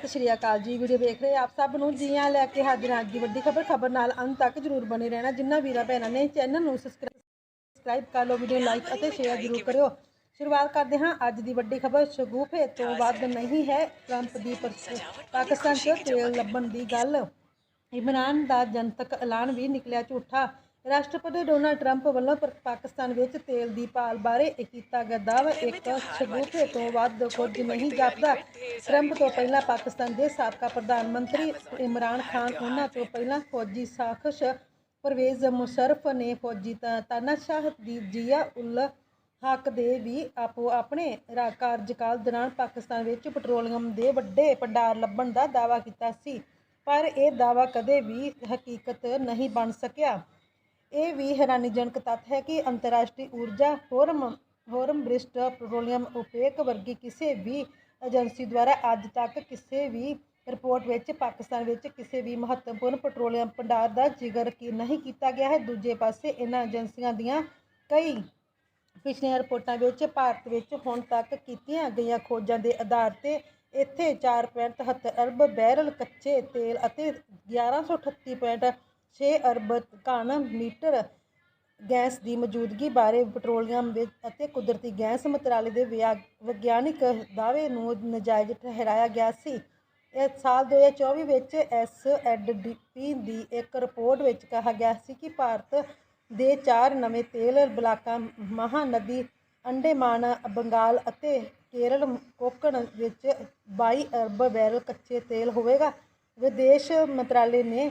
ਸਤਿ ਸ਼੍ਰੀ ਅਕਾਲ ਜੀ, ਵੀਡੀਓ ਵੇਖ ਰਹੇ ਆਪ ਸਭ ਨੂੰ ਜੀ ਲੈ ਕੇ ਹਾਜ਼ਰ ਹਾਂ ਅੱਜ ਦੀ ਵੱਡੀ ਖਬਰ ਖਬਰ ਨਾਲ ਅੰਤ ਤੱਕ ਜਰੂਰ ਬਣੇ ਰਹਿਣਾ। ਜਿੰਨਾ ਵੀਰਾਂ ਭੈਣਾਂ ਨੇ ਚੈਨਲ ਨੂੰ ਸਬਸਕ੍ਰਾਈਬ ਕਰ ਲਓ, ਵੀਡੀਓ ਲਾਈਕ ਅਤੇ ਸ਼ੇਅਰ ਜਰੂਰ ਕਰਿਓ। ਸ਼ੁਰੂਆਤ ਕਰਦੇ ਹਾਂ ਅੱਜ ਦੀ ਵੱਡੀ ਖਬਰ, ਸ਼ਗੂਫੇ ਤੋਂ ਵੱਧ ਨਹੀਂ ਹੈ ਟਰੰਪ ਦੀ ਪਾਕਿਸਤਾਨ 'ਚ ਤੇਲ ਲੱਭਣ ਦੀ ਗੱਲ। ਇਮਰਾਨ ਦਾ ਜਨਤਕ ਐਲਾਨ ਵੀ ਨਿਕਲਿਆ ਝੂਠਾ। ਰਾਸ਼ਟਰਪਤੀ ਡੋਨਾਲਡ ਟਰੰਪ ਵੱਲੋਂ ਪਾਕਿਸਤਾਨ ਵਿੱਚ ਤੇਲ ਦੀ ਭਾਲ ਬਾਰੇ ਇਹ ਕੀਤਾ ਗਿਆ ਦਾਅਵਾ। ਇੱਕ ਸ਼ਗੂਫੇ ਤੋਂ ਵੱਧ ਕੁਝ ਨਹੀਂ ਜਾਪਦਾ। ਟਰੰਪ ਤੋਂ ਪਹਿਲਾਂ ਪਾਕਿਸਤਾਨ ਦੇ ਸਾਬਕਾ ਪ੍ਰਧਾਨ ਮੰਤਰੀ ਇਮਰਾਨ ਖਾਨ ਉਹਨਾਂ ਤੋਂ ਪਹਿਲਾਂ ਫੌਜੀ ਸਾਖਸ਼ ਪਰਵੇਜ਼ ਮੁਸ਼ਰਫ ਨੇ ਫੌਜੀ ਤਾਨਾਸ਼ਾਹ ਦੀ ਜੀਆ ਉਲ ਹੱਕ ਦੇ ਵੀ ਆਪੋ ਆਪਣੇ ਕਾਰਜਕਾਲ ਦੌਰਾਨ ਪਾਕਿਸਤਾਨ ਵਿੱਚ ਪੈਟਰੋਲੀਅਮ ਦੇ ਵੱਡੇ ਭੰਡਾਰ ਲੱਭਣ ਦਾ ਦਾਅਵਾ ਕੀਤਾ ਸੀ। ਪਰ ਇਹ ਦਾਅਵਾ ਕਦੇ ਵੀ ਹਕੀਕਤ ਨਹੀਂ ਬਣ ਸਕਿਆ। ਇਹ ਵੀ ਹੈਰਾਨੀਜਨਕ ਤੱਥ ਹੈ ਕਿ ਅੰਤਰਰਾਸ਼ਟਰੀ ਊਰਜਾ ਫੋਰਮ ਫੋਰਮ ਬ੍ਰਿਸਟ ਪੈਟਰੋਲੀਅਮ ਓਪੇਕ ਵਰਗੀ ਕਿਸੇ ਵੀ ਏਜੰਸੀ ਦੁਆਰਾ ਅੱਜ ਤੱਕ ਕਿਸੇ ਵੀ ਰਿਪੋਰਟ ਵਿੱਚ, ਪਾਕਿਸਤਾਨ ਵਿੱਚ ਕਿਸੇ ਵੀ ਮਹੱਤਵਪੂਰਨ ਪੈਟਰੋਲੀਅਮ ਭੰਡਾਰ ਦਾ ਜ਼ਿਕਰ ਕੀ ਨਹੀਂ ਕੀਤਾ ਗਿਆ ਹੈ। ਦੂਜੇ ਪਾਸੇ ਇਹਨਾਂ ਏਜੰਸੀਆਂ ਦੀਆਂ ਕਈ ਪਿਛਲੀਆਂ ਰਿਪੋਰਟਾਂ ਵਿੱਚ ਭਾਰਤ ਵਿੱਚ ਹੁਣ ਤੱਕ ਕੀਤੀਆਂ ਗਈਆਂ ਖੋਜਾਂ ਦੇ ਆਧਾਰ ਤੇ ਇੱਥੇ 4.73 ਅਰਬ ਬੈਰਲ ਕੱਚੇ ਤੇਲ ਅਤੇ 1138.6 ਅਰਬ ਘਨ ਮੀਟਰ ਗੈਸ ਦੀ ਮੌਜੂਦਗੀ ਬਾਰੇ ਪੈਟਰੋਲੀਅਮ ਵਿੱਚ ਅਤੇ ਕੁਦਰਤੀ ਗੈਸ ਮੰਤਰਾਲੇ ਦੇ ਵਿਆ- ਵਿਗਿਆਨਿਕ ਦਾਅਵੇ ਨੂੰ ਨਜਾਇਜ਼ ਠਹਿਰਾਇਆ ਗਿਆ ਸੀ। ਇਹ ਸਾਲ 2024 ਵਿੱਚ ਐਸਐਡਡੀਪੀ ਦੀ ਇੱਕ ਰਿਪੋਰਟ ਵਿੱਚ ਕਿਹਾ ਗਿਆ ਸੀ ਕਿ ਭਾਰਤ ਦੇ ਚਾਰ ਨਵੇਂ ਤੇਲ ਬਲਾਕਾਂ ਮਹਾਨਦੀ, ਅੰਡੇਮਾਨ, ਬੰਗਾਲ ਅਤੇ ਕੇਰਲ ਕੋਕਣ ਵਿੱਚ 22 ਅਰਬ ਬੈਰਲ ਕੱਚੇ ਤੇਲ ਹੋਵੇਗਾ। ਵਿਦੇਸ਼ ਮੰਤਰਾਲੇ ਨੇ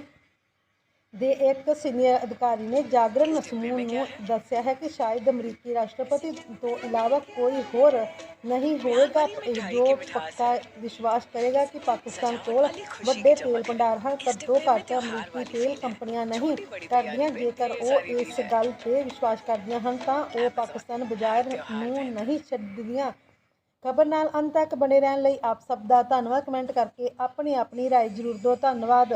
ਦੇ ਇੱਕ ਸੀਨੀਅਰ ਅਧਿਕਾਰੀ ਨੇ ਜਾਗਰਣ ਸਮੂਹ ਨੂੰ ਦੱਸਿਆ ਹੈ ਕਿ ਸ਼ਾਇਦ ਅਮਰੀਕੀ ਰਾਸ਼ਟਰਪਤੀ ਤੋਂ ਇਲਾਵਾ ਕੋਈ ਹੋਰ ਨਹੀਂ ਹੋਵੇਗਾ ਜੋ ਪੱਕਾ ਵਿਸ਼ਵਾਸ ਕਰੇਗਾ ਕਿ ਪਾਕਿਸਤਾਨ ਕੋਲ ਵੱਡੇ ਤੇਲ ਭੰਡਾਰ ਹਨ ਘੱਟੋ ਘੱਟ ਅਮਰੀਕੀ ਤੇਲ ਕੰਪਨੀਆਂ ਨਹੀਂ ਕਰਦੀਆਂ ਜੇਕਰ ਉਹ ਇਸ ਗੱਲ ਤੇ ਵਿਸ਼ਵਾਸ ਕਰਦੀਆਂ ਹਨ ਤਾਂ ਉਹ ਪਾਕਿਸਤਾਨ ਬਾਜ਼ਾਰ ਨੂੰ ਨਹੀਂ ਛੱਡਦੀਆਂ ਖਬਰ ਨਾਲ ਅੰਤ ਤੱਕ ਬਣੇ ਰਹਿਣ ਲਈ ਆਪ ਸਭ ਦਾ ਧੰਨਵਾਦ ਕਮੈਂਟ ਕਰਕੇ ਆਪਣੀ ਆਪਣੀ رائے ਜ਼ਰੂਰ ਦਿਓ ਧੰਨਵਾਦ